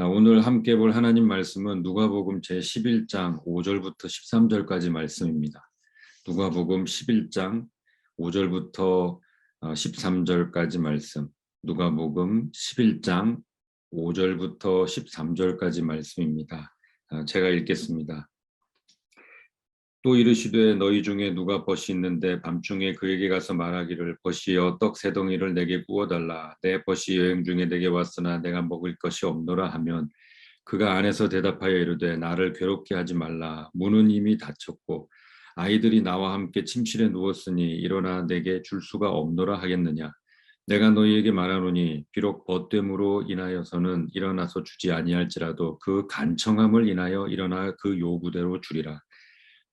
아, 오늘 함께 볼 하나님 말씀은 누가복음 제 11장 5절부터 13절까지 말씀입니다. 누가복음 11장 5절부터 13절까지 말씀. 누가복음 11장 5절부터 13절까지 말씀입니다. 아, 제가 읽겠습니다. 또 이르시되 너희 중에 누가 벗이 있는데 밤중에 그에게 가서 말하기를 벗이여 떡 세 덩이를 내게 구워 달라. 내 벗이 여행 중에 내게 왔으나 내가 먹을 것이 없노라 하면 그가 안에서 대답하여 이르되 나를 괴롭게 하지 말라. 문은 이미 닫혔고 아이들이 나와 함께 침실에 누웠으니 일어나 내게 줄 수가 없노라 하겠느냐? 내가 너희에게 말하노니 비록 벗됨으로 인하여서는 일어나서 주지 아니할지라도 그 간청함을 인하여 일어나 그 요구대로 주리라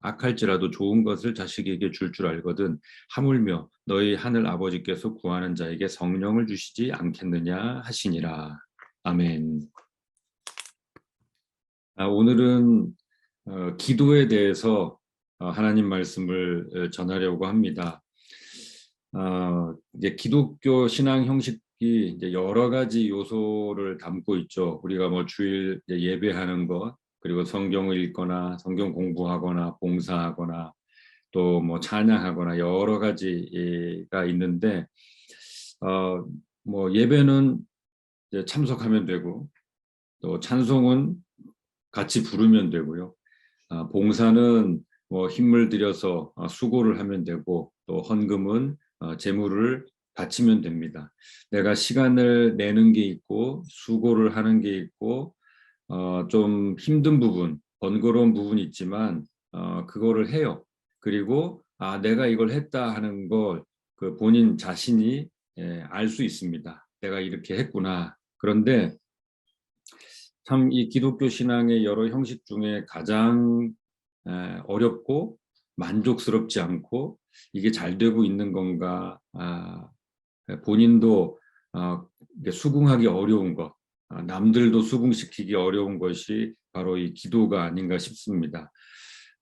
악할지라도 좋은 것을 자식에게 줄줄 알거든 하물며 너희 하늘 아버지께서 구하는 자에게 성령을 주시지 않겠느냐 하시니라. 아멘. 아, 오늘은 어, 기도에 대해서 어, 하나님 말씀을 어, 전하려고 합니다. 어, 이제 기독교 신앙 형식이 이제 여러 가지 요소를 담고 있죠. 우리가 뭐 주일 예배하는 것, 그리고 성경을 읽거나 성경 공부하거나 봉사하거나 또 뭐 찬양하거나 여러 가지가 있는데 어 뭐 예배는 참석하면 되고 또 찬송은 같이 부르면 되고요. 아, 봉사는 뭐 힘을 들여서 어, 수고를 하면 되고 또 헌금은 어, 재물을 바치면 됩니다. 내가 시간을 내는 게 있고 수고를 하는 게 있고 어, 좀 힘든 부분, 번거로운 부분이 있지만 어, 그거를 해요. 그리고 아 내가 이걸 했다 하는 걸 그 본인 자신이 예, 알 수 있습니다. 내가 이렇게 했구나. 그런데 참 이 기독교 신앙의 여러 형식 중에 가장 에, 어렵고 만족스럽지 않고 이게 잘 되고 있는 건가 아, 본인도 아, 수긍하기 어려운 것 아, 남들도 수긍시키기 어려운 것이 바로 이 기도가 아닌가 싶습니다.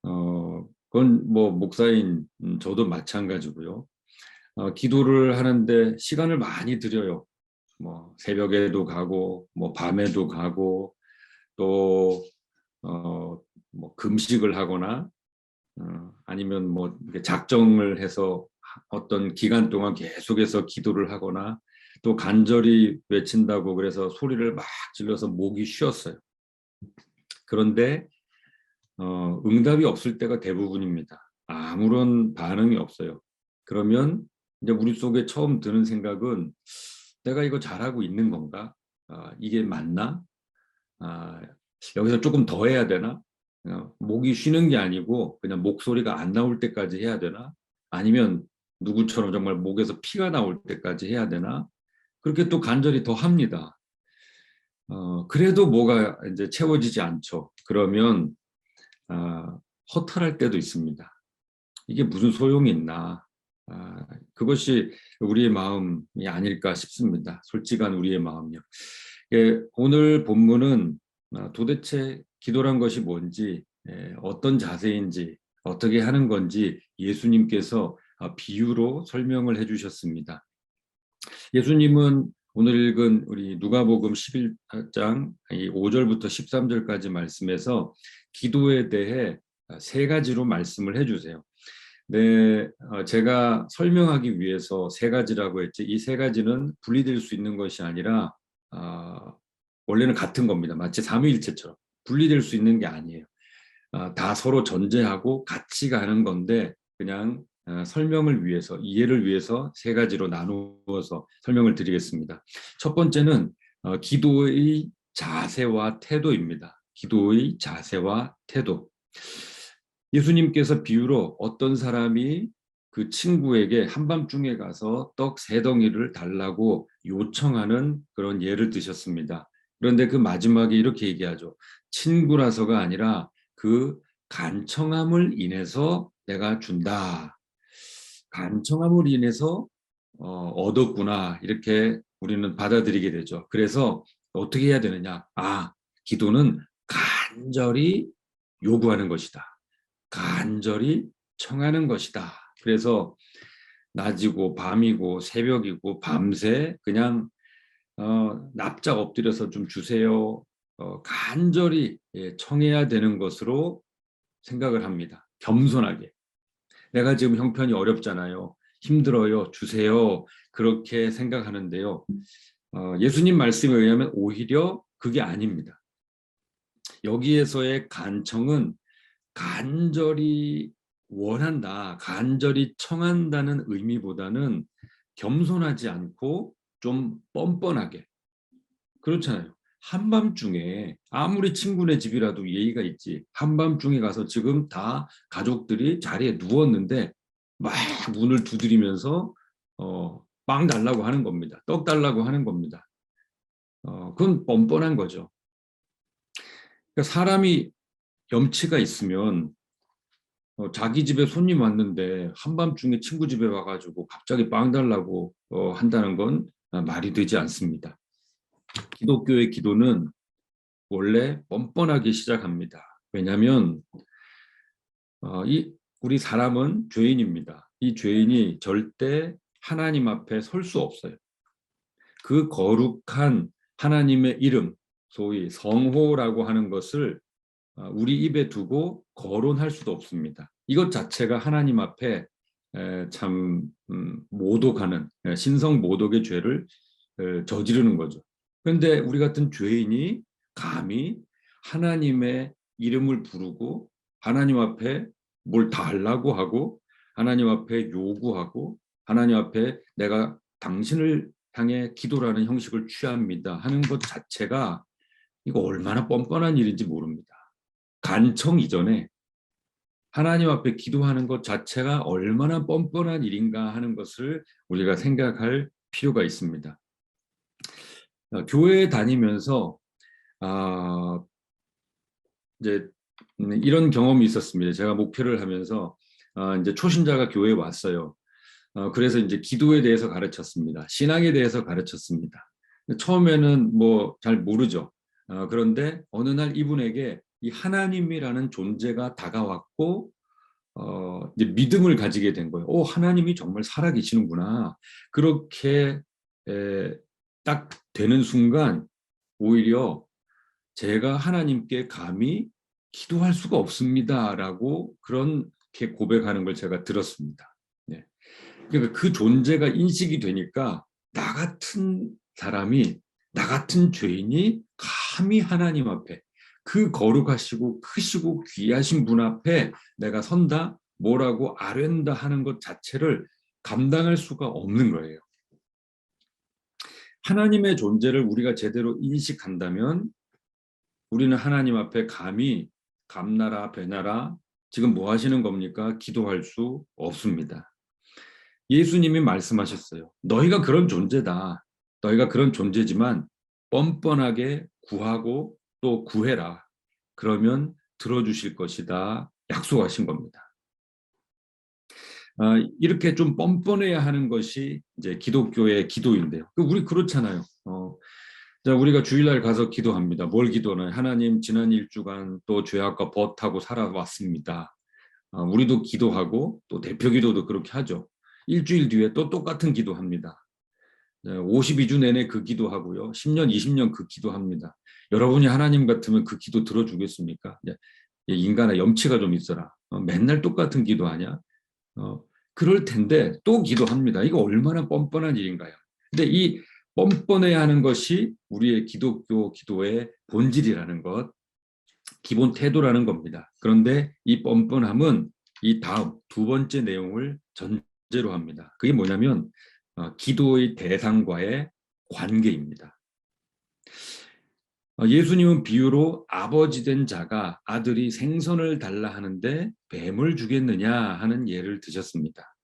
어, 그건 뭐 목사인 저도 마찬가지고요. 어, 기도를 하는데 시간을 많이 들여요. 뭐 새벽에도 가고 뭐 밤에도 가고 또 어, 뭐 금식을 하거나 어, 아니면 뭐 작정을 해서 어떤 기간 동안 계속해서 기도를 하거나 또 간절히 외친다고 그래서 소리를 막 질러서 목이 쉬었어요. 그런데 어, 응답이 없을 때가 대부분입니다. 아무런 반응이 없어요. 그러면 이제 우리 속에 처음 드는 생각은 내가 이거 잘하고 있는 건가? 아, 이게 맞나? 아, 여기서 조금 더 해야 되나? 어, 목이 쉬는 게 아니고 그냥 목소리가 안 나올 때까지 해야 되나? 아니면 누구처럼 정말 목에서 피가 나올 때까지 해야 되나? 그렇게 또 간절히 더 합니다. 어, 그래도 뭐가 이제 채워지지 않죠. 그러면 어, 허탈할 때도 있습니다. 이게 무슨 소용이 있나? 아, 그것이 우리의 마음이 아닐까 싶습니다. 솔직한 우리의 마음이요. 예, 오늘 본문은 아, 도대체 기도란 것이 뭔지, 예, 어떤 자세인지, 어떻게 하는 건지 예수님께서 아, 비유로 설명을 해주셨습니다. 예수님은 오늘 읽은 우리 누가복음 11장 5절부터 13절까지 말씀에서 기도에 대해 세 가지로 말씀을 해주세요. 네, 어, 제가 설명하기 위해서 세 가지라고 했지 이 세 가지는 분리될 수 있는 것이 아니라 어, 원래는 같은 겁니다. 마치 삼위일체처럼 분리될 수 있는 게 아니에요. 어, 다 서로 전제하고 같이 가는 건데 그냥 어, 설명을 위해서 이해를 위해서 세 가지로 나누어서 설명을 드리겠습니다. 첫 번째는 어, 기도의 자세와 태도입니다. 기도의 자세와 태도. 예수님께서 비유로 어떤 사람이 그 친구에게 한밤중에 가서 떡 세 덩이를 달라고 요청하는 그런 예를 드셨습니다. 그런데 그 마지막에 이렇게 얘기하죠. 친구라서가 아니라 그 간청함을 인해서 내가 준다. 간청함을 인해서 어, 얻었구나 이렇게 우리는 받아들이게 되죠. 그래서 어떻게 해야 되느냐? 아, 기도는 간절히 요구하는 것이다. 간절히 청하는 것이다. 그래서 낮이고 밤이고 새벽이고 밤새 그냥 어, 납작 엎드려서 좀 주세요. 어, 간절히 예, 청해야 되는 것으로 생각을 합니다. 겸손하게. 내가 지금 형편이 어렵잖아요. 힘들어요. 주세요. 그렇게 생각하는데요. 어, 예수님 말씀에 의하면 오히려 그게 아닙니다. 여기에서의 간청은 간절히 원한다, 간절히 청한다는 의미보다는 겸손하지 않고 좀 뻔뻔하게 그렇잖아요. 한밤중에 아무리 친구네 집이라도 예의가 있지. 한밤중에 가서 지금 다 가족들이 자리에 누웠는데 막 문을 두드리면서 어, 빵 달라고 하는 겁니다. 떡 달라고 하는 겁니다. 어, 그건 뻔뻔한 거죠. 그러니까 사람이 염치가 있으면 어, 자기 집에 손님 왔는데 한밤중에 친구 집에 와가지고 갑자기 빵 달라고 어, 한다는 건 아, 말이 되지 않습니다. 기독교의 기도는 원래 뻔뻔하게 시작합니다. 왜냐하면 어, 이 우리 사람은 죄인입니다. 이 죄인이 절대 하나님 앞에 설 수 없어요. 그 거룩한 하나님의 이름, 소위 성호라고 하는 것을 어, 우리 입에 두고 거론할 수도 없습니다. 이것 자체가 하나님 앞에 참 음, 모독하는 신성 모독의 죄를 저지르는 거죠. 그런데 우리 같은 죄인이 감히 하나님의 이름을 부르고 하나님 앞에 뭘 달라고 하고 하나님 앞에 요구하고 하나님 앞에 내가 당신을 향해 기도라는 형식을 취합니다 하는 것 자체가 이거 얼마나 뻔뻔한 일인지 모릅니다. 간청 이전에 하나님 앞에 기도하는 것 자체가 얼마나 뻔뻔한 일인가 하는 것을 우리가 생각할 필요가 있습니다. 어, 교회에 다니면서 아, 이제 이런 경험이 있었습니다. 제가 목표를 하면서 아, 이제 초신자가 교회에 왔어요. 어, 그래서 이제 기도에 대해서 가르쳤습니다. 신앙에 대해서 가르쳤습니다. 처음에는 뭐 잘 모르죠. 어, 그런데 어느 날 이분에게 이 하나님이라는 존재가 다가왔고 어, 이제 믿음을 가지게 된 거예요. 오 하나님이 정말 살아계시는구나. 그렇게 에, 딱 되는 순간 오히려 제가 하나님께 감히 기도할 수가 없습니다라고 그렇게 고백하는 걸 제가 들었습니다. 네. 그러니까 그 존재가 인식이 되니까 나 같은 사람이 나 같은 죄인이 감히 하나님 앞에 그 거룩하시고 크시고 귀하신 분 앞에 내가 선다 뭐라고 아랜다 하는 것 자체를 감당할 수가 없는 거예요. 하나님의 존재를 우리가 제대로 인식한다면 우리는 하나님 앞에 감히 감나라 배나라 지금 뭐 하시는 겁니까? 기도할 수 없습니다. 예수님이 말씀하셨어요. 너희가 그런 존재다. 너희가 그런 존재지만 뻔뻔하게 구하고 또 구해라. 그러면 들어주실 것이다. 약속하신 겁니다. 아, 이렇게 좀 뻔뻔해야 하는 것이 이제 기독교의 기도인데요. 그 우리 그렇잖아요. 어, 자, 우리가 주일날 가서 기도합니다. 뭘 기도하나요? 하나님 지난 일주간 또 죄악과 벗하고 살아왔습니다. 어, 우리도 기도하고 또 대표 기도도 그렇게 하죠. 일주일 뒤에 또 똑같은 기도합니다. 52주 내내 그 기도하고요. 10년, 20년 그 기도합니다. 여러분이 하나님 같으면 그 기도 들어주겠습니까? 인간의 염치가 좀 있어라. 어, 맨날 똑같은 기도하냐? 어, 그럴 텐데 또 기도합니다. 이거 얼마나 뻔뻔한 일인가요? 근데 이 뻔뻔해야 하는 것이 우리의 기독교 기도의 본질이라는 것, 기본 태도라는 겁니다. 그런데 이 뻔뻔함은 이 다음 두 번째 내용을 전제로 합니다. 그게 뭐냐면 어, 기도의 대상과의 관계입니다. 어, 예수님은 비유로 아버지 된 자가 아들이 생선을 달라 하는데 뱀을 주겠느냐 하는 예를 드셨습니다.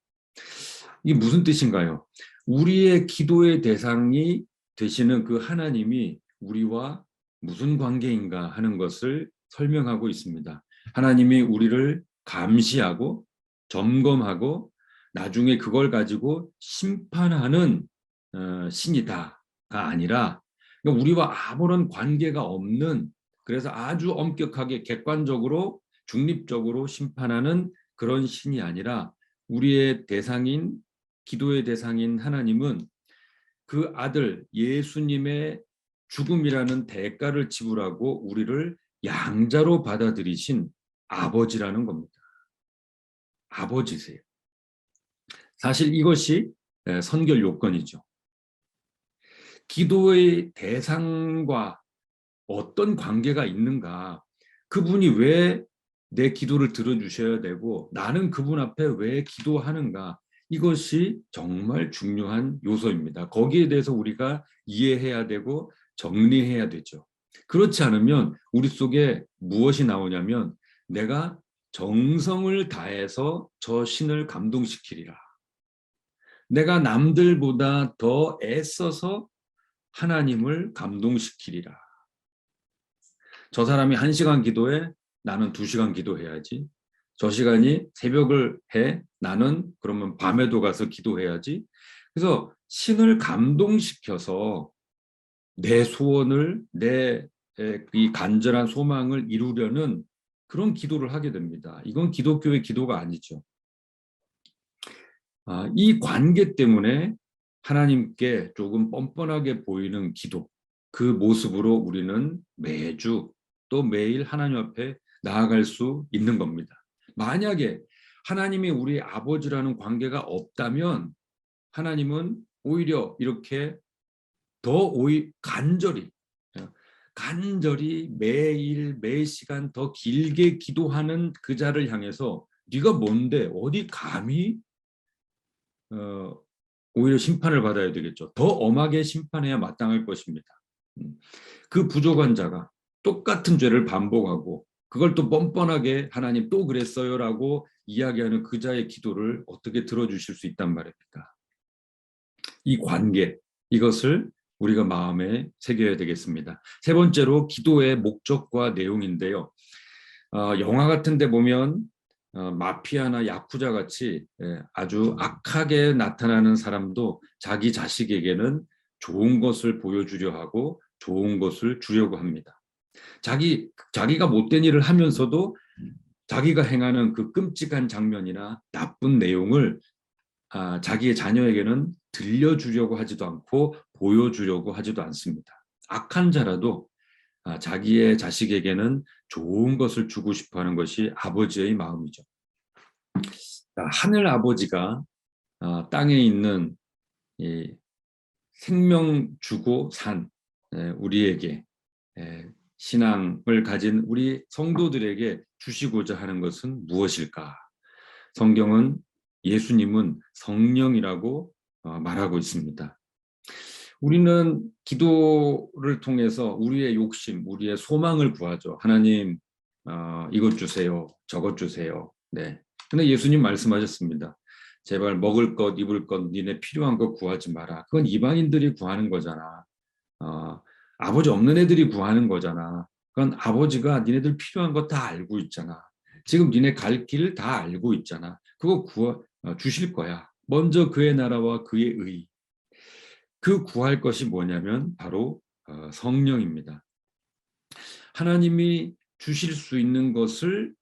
이게 무슨 뜻인가요? 우리의 기도의 대상이 되시는 그 하나님이 우리와 무슨 관계인가 하는 것을 설명하고 있습니다. 하나님이 우리를 감시하고 점검하고 나중에 그걸 가지고 심판하는 어, 신이다가 아니라 그러니까 우리와 아무런 관계가 없는 그래서 아주 엄격하게 객관적으로 중립적으로 심판하는 그런 신이 아니라 우리의 대상인 기도의 대상인 하나님은 그 아들 예수님의 죽음이라는 대가를 지불하고 우리를 양자로 받아들이신 아버지라는 겁니다. 아버지세요. 사실 이것이 선결 요건이죠. 기도의 대상과 어떤 관계가 있는가? 그분이 왜 내 기도를 들어주셔야 되고 나는 그분 앞에 왜 기도하는가? 이것이 정말 중요한 요소입니다. 거기에 대해서 우리가 이해해야 되고 정리해야 되죠. 그렇지 않으면 우리 속에 무엇이 나오냐면 내가 정성을 다해서 저 신을 감동시키리라. 내가 남들보다 더 애써서 하나님을 감동시키리라. 저 사람이 한 시간 기도해 나는 두 시간 기도해야지. 저 시간이 새벽을 해 나는 그러면 밤에도 가서 기도해야지. 그래서 신을 감동시켜서 내 소원을 내 이 간절한 소망을 이루려는 그런 기도를 하게 됩니다. 이건 기독교의 기도가 아니죠. 아, 이 관계 때문에 하나님께 조금 뻔뻔하게 보이는 기도, 그 모습으로 우리는 매주 또 매일 하나님 앞에 나아갈 수 있는 겁니다. 만약에 하나님이 우리 아버지라는 관계가 없다면 하나님은 오히려 이렇게 더 오히 간절히 간절히 매일 매 시간 더 길게 기도하는 그 자를 향해서 네가 뭔데 어디 감히 어, 오히려 심판을 받아야 되겠죠. 더 엄하게 심판해야 마땅할 것입니다. 음. 그 부족한 자가 똑같은 죄를 반복하고 그걸 또 뻔뻔하게 하나님 또 그랬어요라고 이야기하는 그 자의 기도를 어떻게 들어주실 수 있단 말입니까? 이 관계 이것을 우리가 마음에 새겨야 되겠습니다. 세 번째로 기도의 목적과 내용인데요. 어, 영화 같은 데 보면 어, 마피아나 야쿠자 같이 예, 아주 악하게 나타나는 사람도 자기 자식에게는 좋은 것을 보여주려 하고 좋은 것을 주려고 합니다. 자기 자기가 못된 일을 하면서도 자기가 행하는 그 끔찍한 장면이나 나쁜 내용을 아, 자기의 자녀에게는 들려주려고 하지도 않고 보여주려고 하지도 않습니다. 악한 자라도 아, 자기의 자식에게는 좋은 것을 주고 싶어 하는 것이 아버지의 마음이죠. 하늘 아버지가 아, 땅에 있는 생명 주고 산 우리에게 신앙을 가진 우리 성도들에게 주시고자 하는 것은 무엇일까? 성경은 예수님은 성령이라고 어, 말하고 있습니다. 우리는 기도를 통해서 우리의 욕심, 우리의 소망을 구하죠. 하나님, 어, 이것 주세요, 저것 주세요. 네. 근데 예수님 말씀하셨습니다. 제발 먹을 것, 입을 것, 니네 필요한 것 구하지 마라. 그건 이방인들이 구하는 거잖아. 어, 아버지 없는 애들이 구하는 거잖아. 그건 아버지가 니네들 필요한 거 다 알고 있잖아. 지금 니네 갈 길 다 알고 있잖아. 그거 구하, 어, 주실 거야. 먼저 그의 나라와 그의 의. 그 구할 것이 뭐냐면 바로 어, 성령입니다. 하나님이 주실 수 있는 것을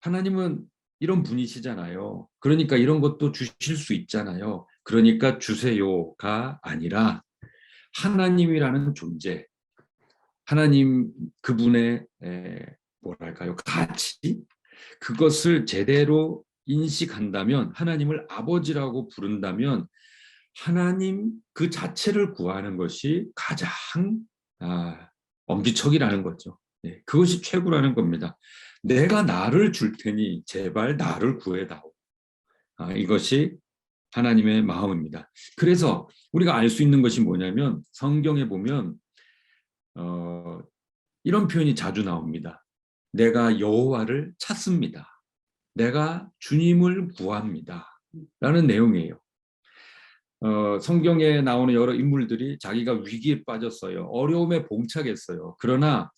하나님은 이런 분이시잖아요. 그러니까 이런 것도 주실 수 있잖아요. 그러니까 주세요가 아니라 하나님이라는 존재, 하나님 그분의 뭐랄까요 가치 그것을 제대로 인식한다면 하나님을 아버지라고 부른다면 하나님 그 자체를 구하는 것이 가장 아, 엄지척이라는 거죠. 네, 그것이 최고라는 겁니다. 내가 나를 줄 테니 제발 나를 구해다오. 아, 이것이 하나님의 마음입니다. 그래서 우리가 알 수 있는 것이 뭐냐면 성경에 보면 어, 이런 표현이 자주 나옵니다. 내가 여호와를 찾습니다. 내가 주님을 구합니다. 라는 내용이에요. 어, 성경에 나오는 여러 인물들이 자기가 위기에 빠졌어요. 어려움에 봉착했어요. 그러나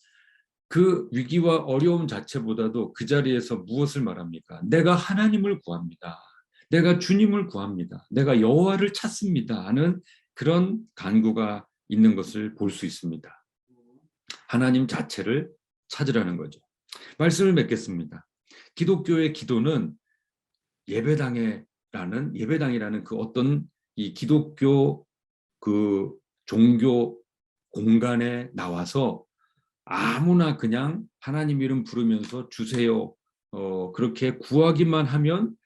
그 위기와 어려움 자체보다도 그 자리에서 무엇을 말합니까? 내가 하나님을 구합니다. 내가 주님을 구합니다. 내가 여호와를 찾습니다. 하는 그런 간구가 있는 것을 볼 수 있습니다. 하나님 자체를 찾으라는 거죠. 말씀을 맺겠습니다. 기독교의 기도는 예배당에라는 예배당이라는 그 어떤 이 기독교 그 종교 공간에 나와서 아무나 그냥 하나님 이름 부르면서 주세요. 어, 그렇게 구하기만 하면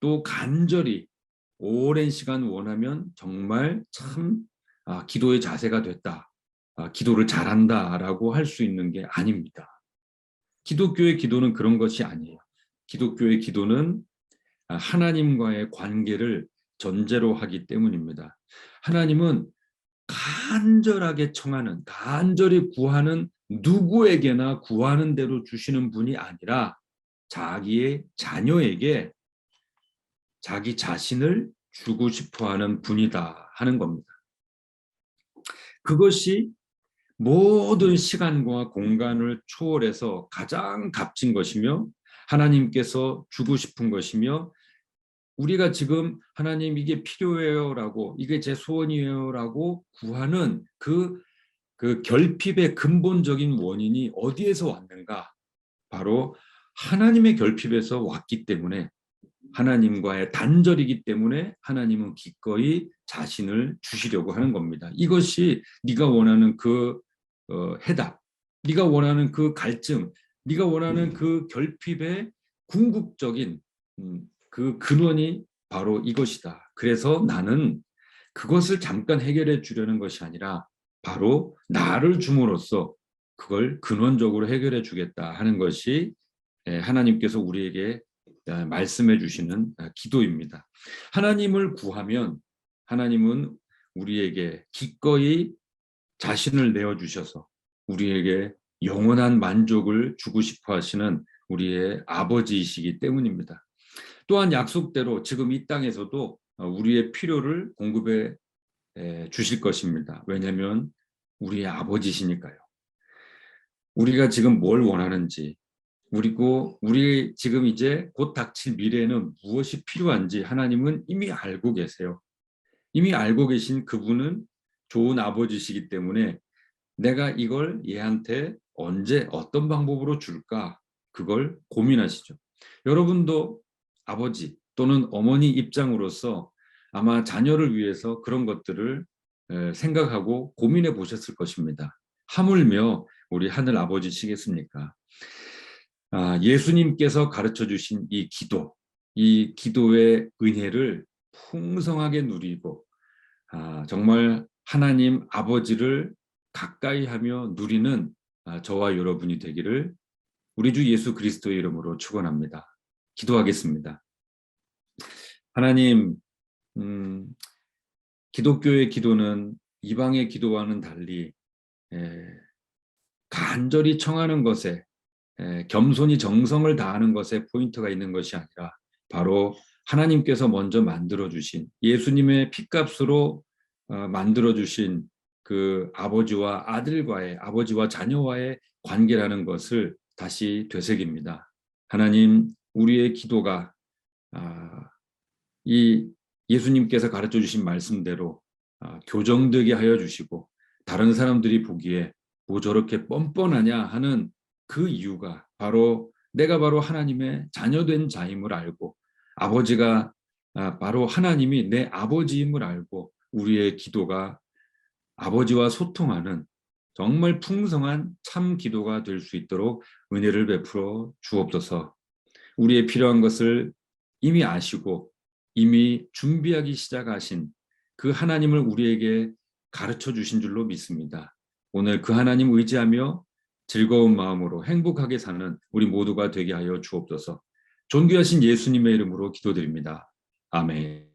또 간절히 오랜 시간 원하면 정말 참 아, 기도의 자세가 됐다. 아, 기도를 잘한다라고 할 수 있는 게 아닙니다. 기독교의 기도는 그런 것이 아니에요. 기독교의 기도는 아, 하나님과의 관계를 전제로 하기 때문입니다. 하나님은 간절하게 청하는, 간절히 구하는 누구에게나 구하는 대로 주시는 분이 아니라 자기의 자녀에게 자기 자신을 주고 싶어 하는 분이다 하는 겁니다. 그것이 모든 시간과 공간을 초월해서 가장 값진 것이며 하나님께서 주고 싶은 것이며 우리가 지금 하나님 이게 필요해요라고 이게 제 소원이에요라고 구하는 그, 그 결핍의 근본적인 원인이 어디에서 왔는가? 바로 하나님의 결핍에서 왔기 때문에 하나님과의 단절이기 때문에 하나님은 기꺼이 자신을 주시려고 하는 겁니다. 이것이 네가 원하는 그 어, 해답, 네가 원하는 그 갈증, 네가 원하는 그 결핍의 궁극적인 음, 그 근원이 바로 이것이다. 그래서 나는 그것을 잠깐 해결해 주려는 것이 아니라 바로 나를 줌으로써 그걸 근원적으로 해결해 주겠다 하는 것이 하나님께서 우리에게 아, 말씀해 주시는 아, 기도입니다. 하나님을 구하면 하나님은 우리에게 기꺼이 자신을 내어 주셔서 우리에게 영원한 만족을 주고 싶어 하시는 우리의 아버지이시기 때문입니다. 또한 약속대로 지금 이 땅에서도 어, 우리의 필요를 공급해 주실 것입니다. 왜냐하면 우리의 아버지시니까요. 우리가 지금 뭘 원하는지 그리고 우리 지금 이제 곧 닥칠 미래에는 무엇이 필요한지 하나님은 이미 알고 계세요. 이미 알고 계신 그분은 좋은 아버지시기 때문에 내가 이걸 얘한테 언제 어떤 방법으로 줄까 그걸 고민하시죠. 여러분도 아버지 또는 어머니 입장으로서 아마 자녀를 위해서 그런 것들을 생각하고 고민해 보셨을 것입니다. 하물며 우리 하늘 아버지시겠습니까? 아, 예수님께서 가르쳐 주신 이 기도, 이 기도의 은혜를 풍성하게 누리고 아, 정말 하나님 아버지를 가까이 하며 누리는 아, 저와 여러분이 되기를 우리 주 예수 그리스도의 이름으로 축원합니다. 기도하겠습니다. 하나님, 음, 기독교의 기도는 이방의 기도와는 달리 에, 간절히 청하는 것에 겸손히 정성을 다하는 것에 포인트가 있는 것이 아니라 바로 하나님께서 먼저 만들어 주신 예수님의 피값으로 어, 만들어 주신 그 아버지와 아들과의 아버지와 자녀와의 관계라는 것을 다시 되새깁니다. 하나님 우리의 기도가 아, 이 예수님께서 가르쳐 주신 말씀대로 아, 교정되게 하여 주시고 다른 사람들이 보기에 뭐 저렇게 뻔뻔하냐 하는 그 이유가 바로 내가 바로 하나님의 자녀된 자임을 알고 아버지가 아, 바로 하나님이 내 아버지임을 알고 우리의 기도가 아버지와 소통하는 정말 풍성한 참 기도가 될 수 있도록 은혜를 베풀어 주옵소서. 우리의 필요한 것을 이미 아시고 이미 준비하기 시작하신 그 하나님을 우리에게 가르쳐 주신 줄로 믿습니다. 오늘 그 하나님 의지하며 즐거운 마음으로 행복하게 사는 우리 모두가 되게 하여 주옵소서. 존귀하신 예수님의 이름으로 기도드립니다. 아멘.